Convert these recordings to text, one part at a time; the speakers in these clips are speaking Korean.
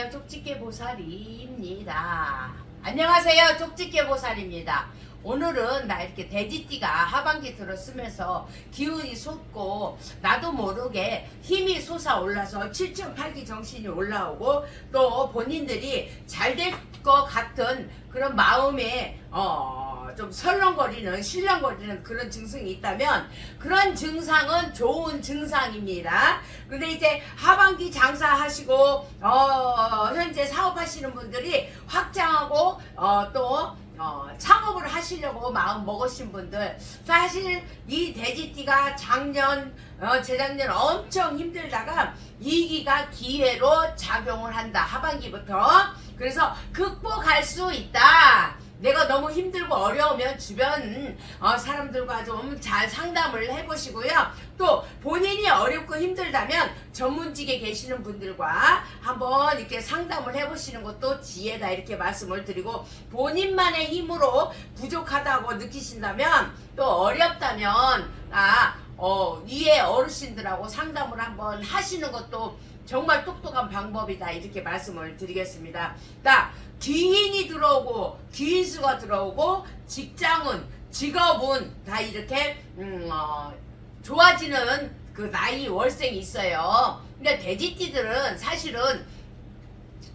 안녕하세요. 쪽집게 보살입니다. 안녕하세요. 쪽집게 보살입니다. 오늘은 나 이렇게 돼지띠가 하반기 들어쓰면서 기운이 솟고 나도 모르게 힘이 솟아올라서 7.8기 정신이 올라오고 또 본인들이 잘 될 것 같은 그런 마음에 어, 좀 설렁거리는 실렁거리는 그런 증상이 있다면 그런 증상은 좋은 증상입니다. 근데 이제 하반기 장사하시고 어, 현재 사업하시는 분들이 확장하고 어, 또 어, 창업을 하시려고 마음 먹으신 분들 사실 이 돼지띠가 작년 어, 재작년 엄청 힘들다가 이기가 기회로 작용을 한다 하반기부터 그래서 극복할 수 있다 내가 너무 힘들고 어려우면 주변 어, 사람들과 좀 잘 상담을 해보시고요. 또 본인이 어렵고 힘들다면 전문직에 계시는 분들과 한번 이렇게 상담을 해보시는 것도 지혜다 이렇게 말씀을 드리고 본인만의 힘으로 부족하다고 느끼신다면 또 어렵다면 아, 어, 위에 어르신들하고 상담을 한번 하시는 것도 정말 똑똑한 방법이다 이렇게 말씀을 드리겠습니다. 자, 귀인이 들어오고 귀인수가 들어오고 직장은 직업은 다 이렇게 음, 어, 좋아지는 그 나이 월생이 있어요. 근데 돼지띠들은 사실은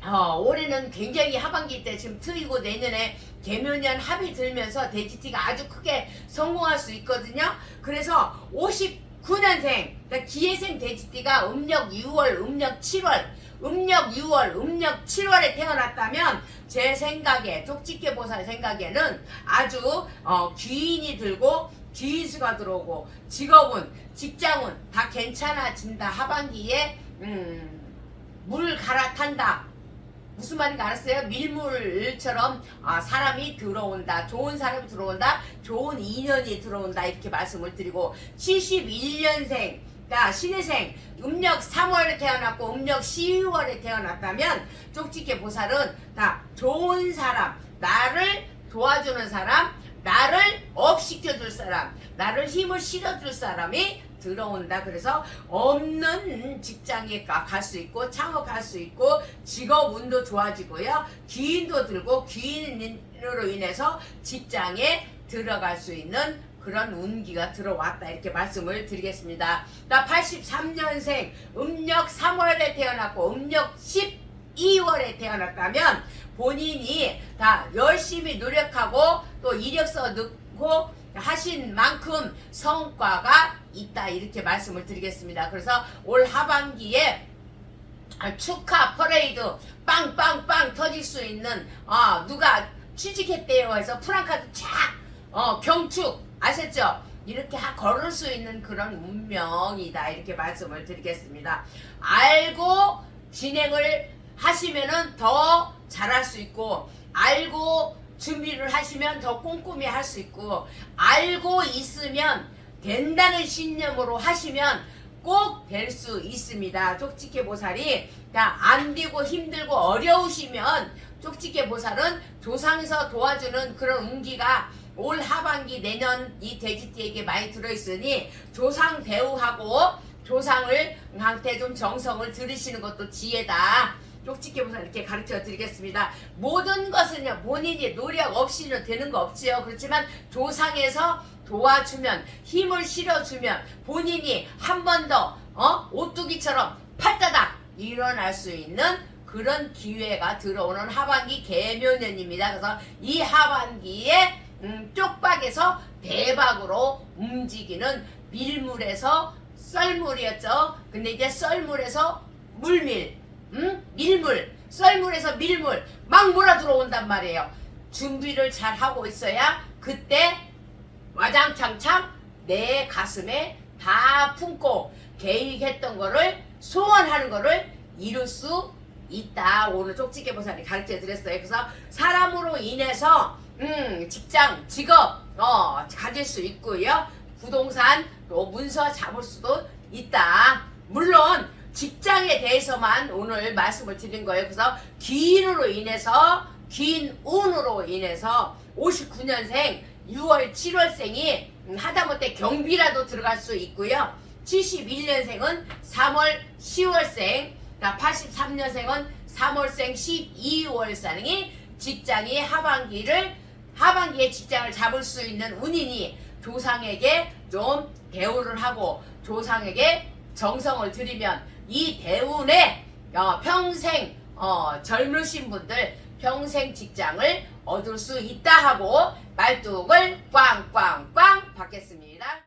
어, 올해는 굉장히 하반기 때 지금 트이고 내년에 개묘년 합이 들면서 돼지띠가 아주 크게 성공할 수 있거든요. 그래서 59년생, 그러니까 기해생 돼지띠가 음력 6월, 음력 7월, 음력 6월, 음력 7월에 태어났다면 제 생각에 쪽집게 보살 생각에는 아주 어, 귀인이 들고 귀인수가 들어오고 직업은 직장은 다 괜찮아진다 하반기에 음, 물 갈아탄다 무슨 말인지 알았어요? 밀물처럼 아, 사람이 들어온다. 좋은 사람이 들어온다. 좋은 인연이 들어온다. 이렇게 말씀을 드리고 71년생 자, 신혜생 음력 3월에 태어났고 음력 12월에 태어났다면 쪽집게 보살은 다 좋은 사람, 나를 도와주는 사람, 나를 업시켜줄 사람, 나를 힘을 실어줄 사람이 들어온다. 그래서 없는 직장에 갈 수 있고 창업할 수 있고 직업 운도 좋아지고요. 귀인도 들고 귀인으로 인해서 직장에 들어갈 수 있는 그런 운기가 들어왔다 이렇게 말씀을 드리겠습니다. 나 83년생 음력 3월에 태어났고 음력 12월에 태어났다면 본인이 다 열심히 노력하고 또 이력서 넣고 하신 만큼 성과가 있다 이렇게 말씀을 드리겠습니다. 그래서 올 하반기에 아, 축하 퍼레이드 빵빵빵 터질 수 있는 아 누가 취직했대요 해서 프랑카드 쫙 어, 경축 아셨죠? 이렇게 하- 걸을 수 있는 그런 운명이다 이렇게 말씀을 드리겠습니다. 알고 진행을 하시면은 더 잘할 수 있고 알고 준비를 하시면 더 꼼꼼히 할 수 있고 알고 있으면 된다는 신념으로 하시면 꼭 될 수 있습니다. 쪽집게 보살이 다안 되고 힘들고 어려우시면 쪽집게 보살은 조상에서 도와주는 그런 운기가 올 하반기 내년 이 돼지띠에게 많이 들어있으니 조상 대우하고 조상을 한테 좀 정성을 들으시는 것도 지혜다. 쪽집게 보살 이렇게 가르쳐 드리겠습니다. 모든 것은요 본인이 노력 없이는 되는 거 없지요. 그렇지만 조상에서 도와주면 힘을 실어주면 본인이 한 번 더 어? 오뚜기처럼 팔다닥 일어날 수 있는 그런 기회가 들어오는 하반기 개묘년입니다. 그래서 이 하반기에 음, 쪽박에서 대박으로 움직이는 밀물에서 썰물이었죠. 근데 이제 썰물에서 물밀, 음? 밀물, 썰물에서 밀물 막 몰아 들어온단 말이에요. 준비를 잘 하고 있어야 그때 와장창창 내 가슴에 다 품고 계획했던 거를 소원하는 거를 이룰 수 있다. 오늘 쪽지게 보살이 가르쳐 드렸어요. 그래서 사람으로 인해서 음, 직장, 직업 어, 가질 수 있고요. 부동산 또 문서 잡을 수도 있다. 직장에 대해서만 오늘 말씀을 드린 거예요. 그래서 기인으로 인해서 긴 운으로 인해서 59년생 6월 7월생이 하다못해 경비라도 들어갈 수 있고요. 71년생은 3월 10월생, 83년생은 3월생 12월생이 직장이 하반기를 하반기에 직장을 잡을 수 있는 운이니 조상에게 좀 대우를 하고 조상에게 정성을 들이면 이 대운에 어, 평생 어, 젊으신 분들 평생 직장을 얻을 수 있다 하고 말뚝을 꽝꽝꽝 받겠습니다.